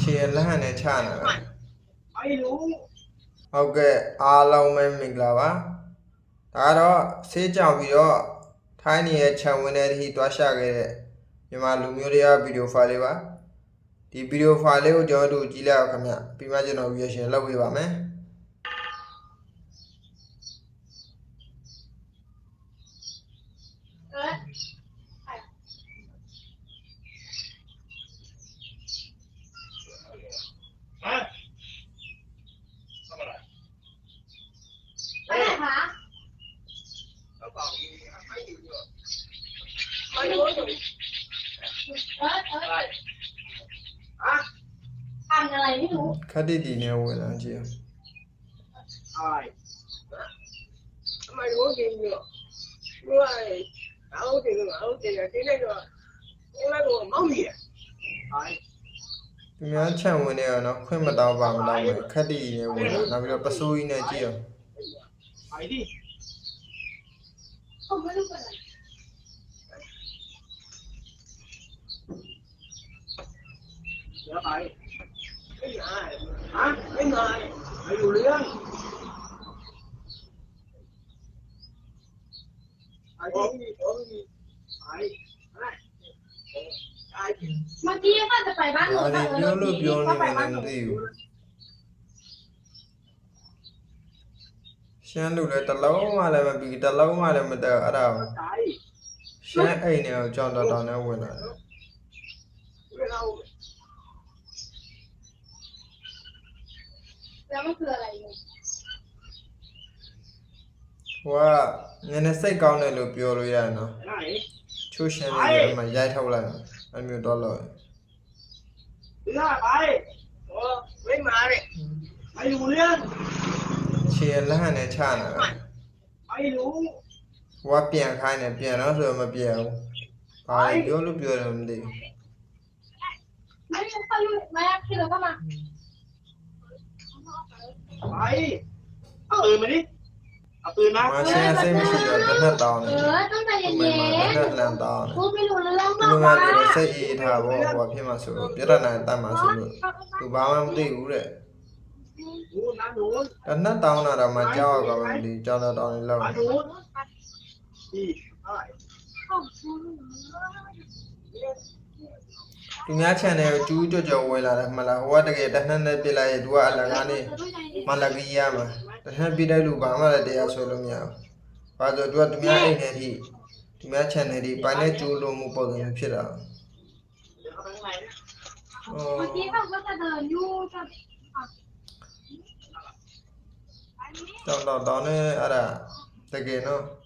ခြေလှမ်းနဲ့ချနာဟုတ်ကဲ့အားလုံးပဲမင်္ဂလာပါဒါကတော့ဆေးကြောင်ပြီးတော့ထိုင်းနေရဲ့ခြံဝင်တဲ့တိတွားရှာခဲ့တဲ့မြန်မာလူမျိုးတွေကဗီဒီယိုဖိုင်လေးပါဒီဗီဒီယိုဖိုင်လေးကိုကျွန်တော်တို့ကြည့်လိုက်အောင်ခင်ဗျပြီးမှကျွန်တော် reaction လုပ်ပေးပါမယ် อะไรไม่รู้ ခက်တိတီနဲ့ဝင်လာကြည့်အောင် อะไรทำไมรู้จริงเนี่ยด้วยเอาจริงเอาจริงที่นั่นก็ที่นั่นก็มั่งมีไอ้ သူများခြံဝင်နေရနော်ခွင့်မတောင်းပါမတောင်းပဲခက်တိတီနဲ့ဝင်လာနောက်ပြီးတော့ပစိုးကြီးနဲ့ကြည့်အောင် ไอ้ดิ เขาไม่รู้เป็น 啊，那个还有人。哎，မတီးရတာပြိုင်ပန်းလို့ပြောလို့ပြောလို့ပြောလို့မသိဘူးရှမ်းလူလည်းတလုံးမှလည်းမပြီးတလုံးမှလည်းမတက်အဲ့ဒါရှမ်းအိမ်တွေကိုကြောင်တော်တော်နဲ့ဝင်လာတယ် မကူလာလိုက်ဟိုကနည်းနည်းစိတ်ကောင်းတယ်လို့ပြောလို့ရတယ်နော်ချိုးရှင်နေတယ်မှာရိုက်ထုတ်လိုက်အဲ့မျိုးတော့လောက်ဒီကဘာလဲဟောဝိမာရဲအယူလျန်ခြေလန့်နဲ့ချနာအယူဟိုကပြန်ခိုင်းတယ်ပြန်တော့ဆိုမပြန်ဘူးဘာလဲပြောလို့ပြောတယ်မသိဘူးအဲ့ဒါဆက်လို့မရဖြစ်တော့ကမှ ဘာကြီးအဲ့အမေအပူနာမာရှင်စိတ်မရှိတော့တစ်သက်တောင်းနေတယ်တော့တရရေတစ်သက်လန်တောင်းနေကိုပြလို့လလောင်းပါလူကပါလည်းစိတ်အေးထားဘောဟောဖြစ်မှဆိုတော့ပြဿနာတတ်မှဆိုလို့သူဘာမှမသိဘူးတဲ့ဘူနာနိုးတစ်သက်တောင်းတာတော့မှကြောက်ရကောင်းတယ်ကြောက်တော့တောင်းနေလောက်အနိုးဒီအားဟုတ်ဘူး သူများ channel ကိုကျူးကြော်ကြော်ဝင်လာတယ်မလားဟိုကတကယ်တနှက်နဲ့ပြလိုက်ရင် तू ကအလကားနေမလကီယာမှာတနှက်ပြလိုက်လို့ဘာမှလည်းတရားဆွဲလို့မရဘူး။ဘာလို့ तू ကသူများအိမ်ထဲထိသူများ channel တွေပိုင်းနဲ့ကျူးလို့မှုပုံစံမျိုးဖြစ်တာ။အော်တောင်းတောင်းတောင်းနဲ့အဲ့ဒါတကယ်နော်။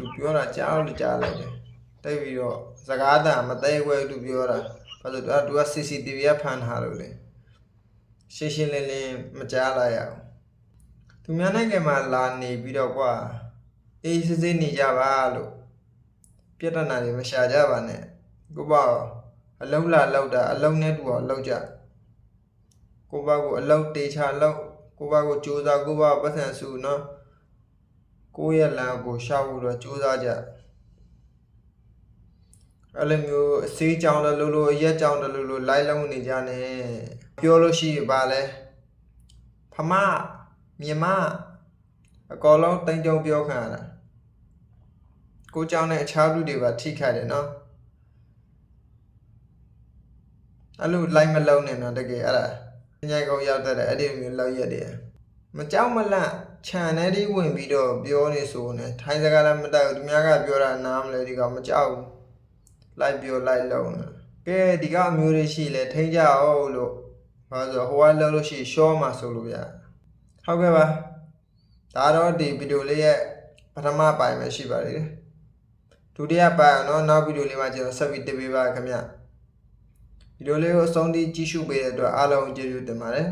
သူပြောတာကြားလို့ကြားလိုက်တယ်တိတ်ပြီးတော့စကားတန်မသိခွဲသူပြောတာဘာလို့လဲသူက CCTV ကဖန်ထားလို့လေရှင်းရှင်းလင်းလင်းမကြားလိုက်ရအောင်သူများနိုင်ငံမှာလာနေပြီးတော့ကွာအေးစစ်စစ်နေကြပါလို့ပြဿနာတွေမရှာကြပါနဲ့ကိုပေါ့အလုံးလာလောက်တာအလုံးနဲ့တူအောင်လောက်ကြကိုပေါ့ကိုအလုံးတေချာလောက်ကိုပေါ့ကိုစူးစမ်းကိုပေါ့ပတ်စံစုနော် ကိုယ့်ရဲ့လမ်းကိုရှောက်ဖို့တော့စူးစမ်းကြအဲ့လိုမျိုးအစေးကြောင်တယ်လို့လို့အရက်ကြောင်တယ်လို့လို့လိုက်လုံးနေကြနဲ့ပြောလို့ရှိရင်ပါလဲဖမမြမအကောလုံးတိမ်ကြုံပြောခံရတာကိုကြောင်တဲ့အခြားလူတွေပါထိခိုက်တယ်နော်အဲ့လိုလိုက်မလုံးနဲ့နော်တကယ်အဲ့ဒါညိုင်ကောင်ရောက်တဲ့အဲ့ဒီမျိုးလောက်ရက်တယ်မကြောက်မလန့် ခြံထဲဒီဝင်ပြီးတော့ပြောနေဆိုနေထိုင်းစကားလည်းမတတ်ဘူးသူများကပြောတာနားမလဲဒီကောင်မကြောက်ဘူးလိုက်ပြောလိုက်လုံးနေကဲဒီကောင်အမျိုးတွေရှိလဲထိန်းကြအောင်လို့ဘာလို့ဆိုဟိုကလောက်လို့ရှိရှော့မှာဆိုလို့ဗျာဟုတ်ကဲ့ပါဒါတော့ဒီဗီဒီယိုလေးရဲ့ပထမပိုင်းပဲရှိပါသေးတယ်ဒုတိယပိုင်းအောင်တော့နောက်ဗီဒီယိုလေးမှာကျွန်တော်ဆက်ပြီးတင်ပေးပါခင်ဗျဗီဒီယိုလေးကိုအဆုံးထိကြည့်ရှုပေးတဲ့အတွက်အားလုံးကျေးဇူးတင်ပါတယ်